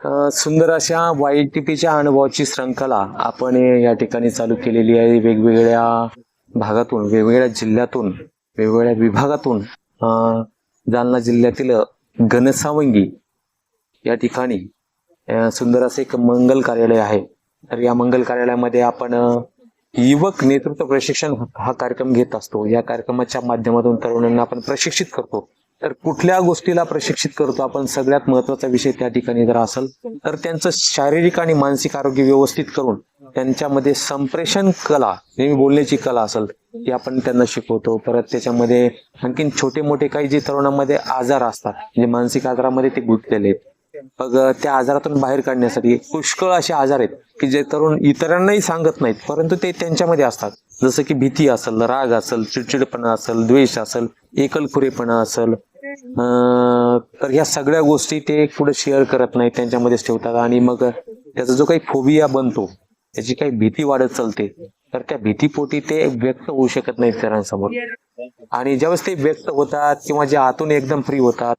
सुंदर अशा Y T पीच्या अनुभवाची श्रंखला आपण या ठिकाणी चालू केलेली आहे. वेगवेगळ्या भागातून वेगवेगळ्या जिल्ह्यातून वेगवेगळ्या विभागातून जालना जिल्ह्यातील घनसावंगी या ठिकाणी सुंदर असं एक मंगल कार्यालय आहे. तर या मंगल कार्यालयामध्ये आपण युवक नेतृत्व प्रशिक्षण हा कार्यक्रम घेत असतो. या कार्यक्रमाच्या माध्यमातून तरुणांना आपण प्रशिक्षित करतो. तर कुठल्या गोष्टीला प्रशिक्षित करतो आपण? सगळ्यात महत्त्वाचा विषय त्या ठिकाणी जर असेल तर त्यांचं शारीरिक आणि मानसिक आरोग्य व्यवस्थित करून त्यांच्यामध्ये संप्रेषण कला नेहमी बोलण्याची कला असेल ती आपण त्यांना शिकवतो. परत त्याच्यामध्ये आणखीन छोटे मोठे काही जे तरुणांमध्ये आजार असतात म्हणजे मानसिक आजारामध्ये ते गुंतलेले आहेत. मग त्या आजारातून बाहेर काढण्यासाठी पुष्कळ असे आजार आहेत की जे तरुण इतरांनाही सांगत नाहीत परंतु ते त्यांच्यामध्ये असतात. जसं की भीती असेल राग असेल चिडचिडपणा असेल द्वेष असेल एकलखुरेपणा असेल तर ह्या सगळ्या गोष्टी ते पुढे शेअर करत नाहीत त्यांच्यामध्येच ठेवतात. आणि मग त्याचा जो काही फोबिया बनतो त्याची काही भीती वाढत चालते तर त्या भीतीपोटी ते व्यक्त होऊ शकत नाहीत इतरांसमोर आणि ज्यावेळेस ते व्यक्त होतात किंवा जे आतून एकदम फ्री होतात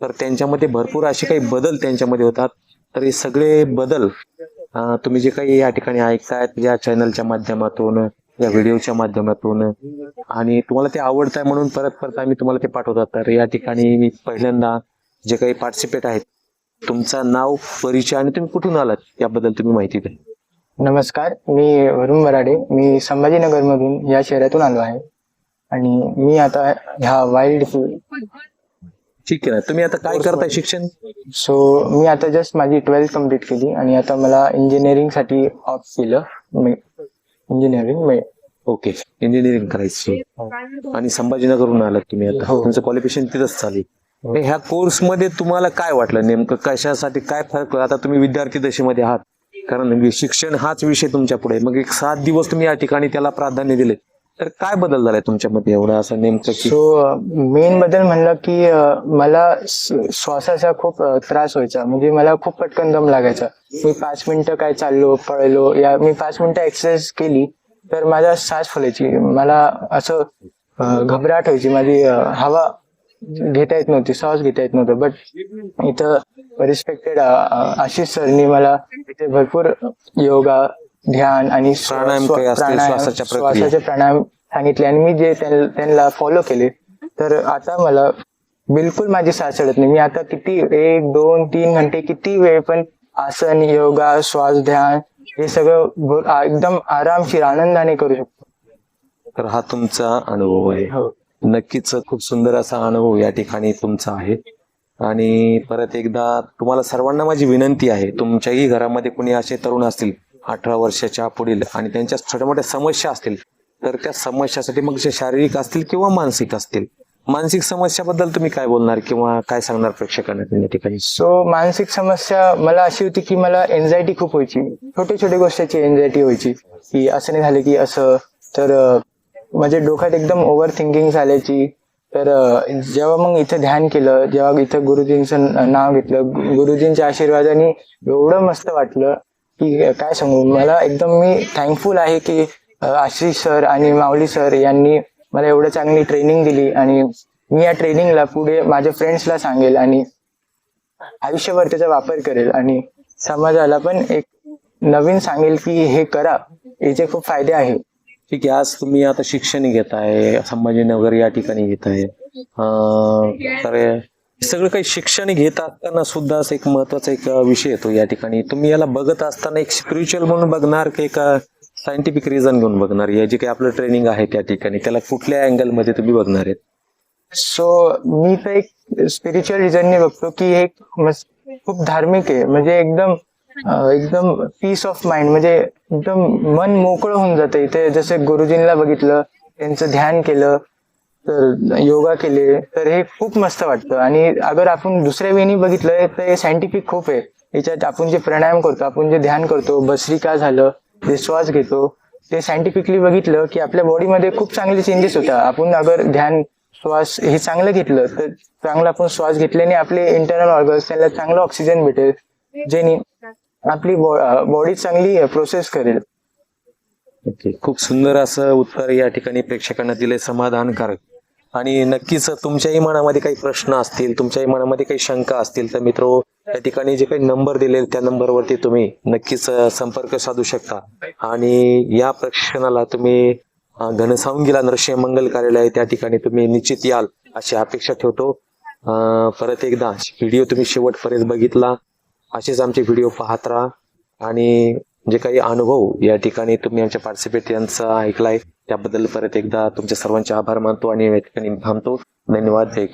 तर त्यांच्यामध्ये भरपूर असे काही बदल त्यांच्यामध्ये होतात. तर हे सगळे बदल तुम्ही जे काही या ठिकाणी ऐकतायत या चॅनलच्या माध्यमातून या व्हिडिओच्या माध्यमातून. आणि तुम्हाला ते आवडत आहे म्हणून परत परत आम्ही तुम्हाला ते पाठवतात तर या ठिकाणी मी पहिल्यांदा जे काही पार्टिसिपेट आहेत तुमचं नाव परिचय आणि तुम्ही कुठून आलात याबद्दल तुम्ही माहिती द्या. नमस्कार मी वरुण बराडे मी संभाजीनगरमधून या शहरातून आलो आहे. आणि मी आता ह्या वाईल्ड ठीक आहे ना. तुम्ही आता काय करताय शिक्षण? सो मी आता जस्ट माझी ट्वेल्थ कंप्लीट केली आणि आता मला इंजिनिअरिंगसाठी ऑप्ट केलं. इंजिनिअरिंग ओके इंजिनिअरिंग करायची. आणि संभाजीनगरहून आलात तुम्ही आता. हो. तुमचं क्वालिफिकेशन तिथंच चालू आहे. ह्या कोर्समध्ये तुम्हाला काय वाटलं? नेमकं कशासाठी काय फरक? आता तुम्ही विद्यार्थी दशेमध्ये आहात. कारण शिक्षण हाच विषय तुमच्यापुढे मग एक सात दिवस तुम्ही या ठिकाणी त्याला प्राधान्य दिले. तर काय बदल झालाय तुमच्यामध्ये एवढं असं नेमकं सो मेन बदल म्हणलं की मला श्वासाचा खूप त्रास व्हायचा. म्हणजे मला खूप पटकन दम लागायचा. मी पाच मिनिटं काय चाललो पळलो या मी पाच मिनिटं एक्सरसाइज केली तर माझा श्वास फुलायची. मला असं घबराट व्हायची. माझी हवा घेता येत नव्हती श्वास घेता येत नव्हतं. बट इथं रिस्पेक्टेड आशिष सरनी मला इथे भरपूर योगा ध्यान आणि श्वासाच्या प्राणायाम सांगितले आणि मी जे त्यां- त्यांना फॉलो केले तर आता मला बिलकुल माझी साथ चढत नाही. मी आता किती एक दोन तीन घंटे किती वेळ पण आसन योगा श्वास ध्यान हे सगळं एकदम आरामशीर आनंदाने करू शकतो. तर हा तुमचा अनुभव आहे. हो. नक्कीच खूप सुंदर असा अनुभव या ठिकाणी तुमचा आहे. आणि परत एकदा तुम्हाला सर्वांना माझी विनंती आहे तुमच्याही घरामध्ये कुणी असे तरुण असतील अठरा वर्षाच्या पुढील आणि त्यांच्या छोट्या मोठ्या समस्या असतील तर त्या समस्यासाठी मग जे शारीरिक असतील किंवा मानसिक असतील मानसिक समस्याबद्दल तुम्ही काय बोलणार किंवा काय सांगणार प्रेक्षकांना तुम्ही ठिकाणी? सो मानसिक समस्या मला अशी होती की मला एन्झायटी खूप व्हायची. छोटे छोटे गोष्टीची एन्झायटी व्हायची. की असं नाही झालं की असं. तर माझ्या डोक्यात एकदम ओव्हर थिंकिंग झाल्याची तर जेव्हा मग इथं ध्यान केलं जेव्हा इथं गुरुजींचं नाव घेतलं गुरुजींच्या आशीर्वादाने एवढं मस्त वाटलं की काय सांगू? मला एकदम मी थँकफुल आहे की आशिष सर आणि माऊली सर यांनी मला एवढं चांगली ट्रेनिंग दिली आणि मी या ट्रेनिंगला पुढे माझ्या फ्रेंड्सला सांगेल आणि आयुष्यभर त्याचा वापर करेल. आणि समाजाला पण एक नवीन सांगेल की हे करा याचे खूप फायदे आहे. ठीक आहे आज तुम्ही आता शिक्षण घेत आहे संभाजीनगर या ठिकाणी घेत आहे. तर सगळं काही शिक्षण घेत असताना सुद्धा एक महत्त्वाचा एक विषय येतो या ठिकाणी. तुम्ही याला बघत असताना एक स्पिरिच्युअल म्हणून बघणार की का सायंटिफिक रिझन घेऊन बघणार. हे जे काही आपलं ट्रेनिंग आहे त्या ठिकाणी त्याला कुठल्या अँगलमध्ये तुम्ही बघणार आहेत? सो मी तर एक स्पिरिच्युअल रिझनने बघतो की हे एक खूप धार्मिक आहे. म्हणजे एकदम एकदम पीस ऑफ माइंड म्हणजे एकदम मन मोकळं होऊन जातं इथे. जसं गुरुजींना बघितलं त्यांचं ध्यान केलं तर योगा केले तर हे खूप मस्त वाटतं. आणि अगर आपण दुसऱ्या वेळी बघितलं तर हे सायंटिफिक खूप आहे. याच्यात आपण जे प्राणायाम करतो आपण जे ध्यान करतो भस्त्रिका झालं जे श्वास घेतो. ते सायंटिफिकली बघितलं की आपल्या बॉडीमध्ये खूप चांगले चेंजेस होतात. आपण अगर ध्यान श्वास हे चांगलं घेतलं तर चांगला आपण श्वास घेतल्याने आपले इंटरनल ऑर्गन्स त्यांना चांगलं ऑक्सिजन भेटेल. जेणे आपली बॉडी चांगली प्रोसेस करेल. ओके. खूप सुंदर असं उत्तर या ठिकाणी प्रेक्षकांना दिले समाधानकारक. आणि नक्कीच तुमच्याही मनामध्ये काही प्रश्न असतील तुमच्याही मनामध्ये काही शंका असतील तर मित्र त्या ठिकाणी जे काही नंबर दिले त्या नंबरवरती तुम्ही नक्कीच संपर्क साधू शकता. आणि या प्रशिक्षणाला तुम्ही घनसावंगीला नृसिंह मंगल कार्यालय त्या ठिकाणी तुम्ही निश्चित याल अशी अपेक्षा ठेवतो. परत एकदा व्हिडिओ तुम्ही शेवटपर्यंत बघितला असेच आमचे व्हिडिओ पाहत राहा. आणि जे काही अनुभव या ठिकाणी तुम्ही आमच्या पार्टिसिपेट यांचा ऐकलाय त्याबद्दल परत एकदा तुमच्या सर्वांचे आभार मानतो आणि या ठिकाणी थांबतो. धन्यवाद. जय